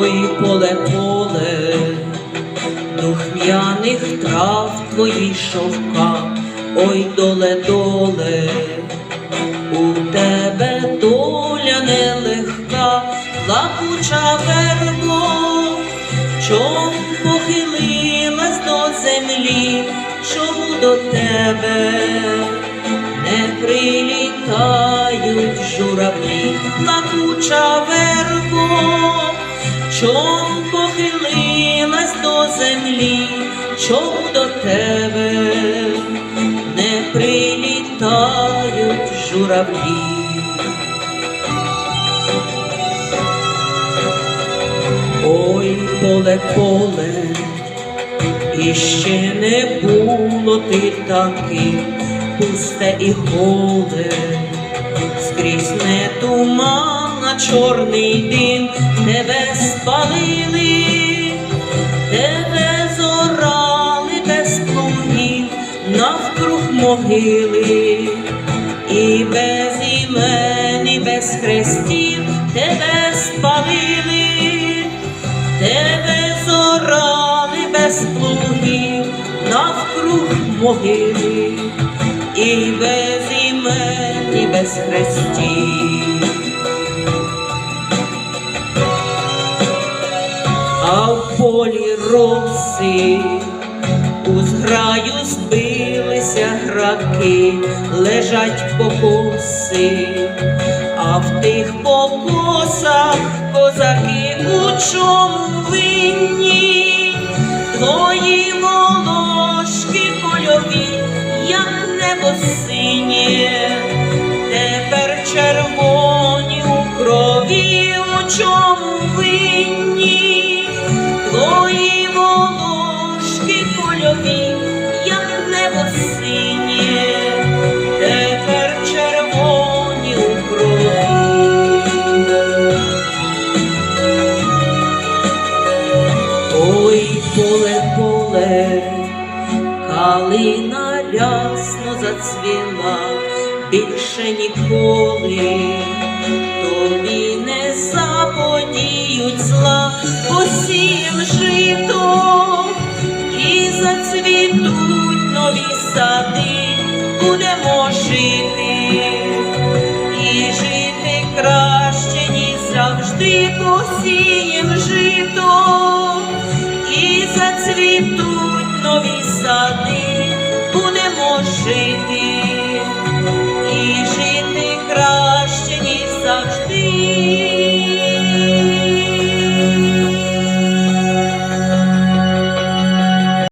Ой, поле, поле, духмяних трав твої шовка, ой, доле, доле, у тебе доля нелегка, плакуча вербо, чом похилилась до землі, чому до тебе не прилітають журавлі, плакуча вербо, чом похилилась до землі, чому до тебе не прилітають журавлі. Ой, поле, поле, і ще не було ти таким, пусте і голе, скрізь не туман, а чорний дим, тебе спалили, тебе зорали без плугів, навкруг могили, і без імен, і без хрестів тебе спалили. Тебе зорали без плугів навкруг могили, і без імен, і без хрестів. Полі роси. У зграю збилися граки, лежать покоси, а в тих покосах козаки у чому винні, твої волошки польові, як небо синє, тепер червоні у крові, у калина рясно зацвіла, більше ніколи. Тобі не заподіють зла, посієм жито і зацвітуть нові сади, будемо жити і жити краще, ніж завжди. Посієм жито, жити, і жити краще, ніж завжди.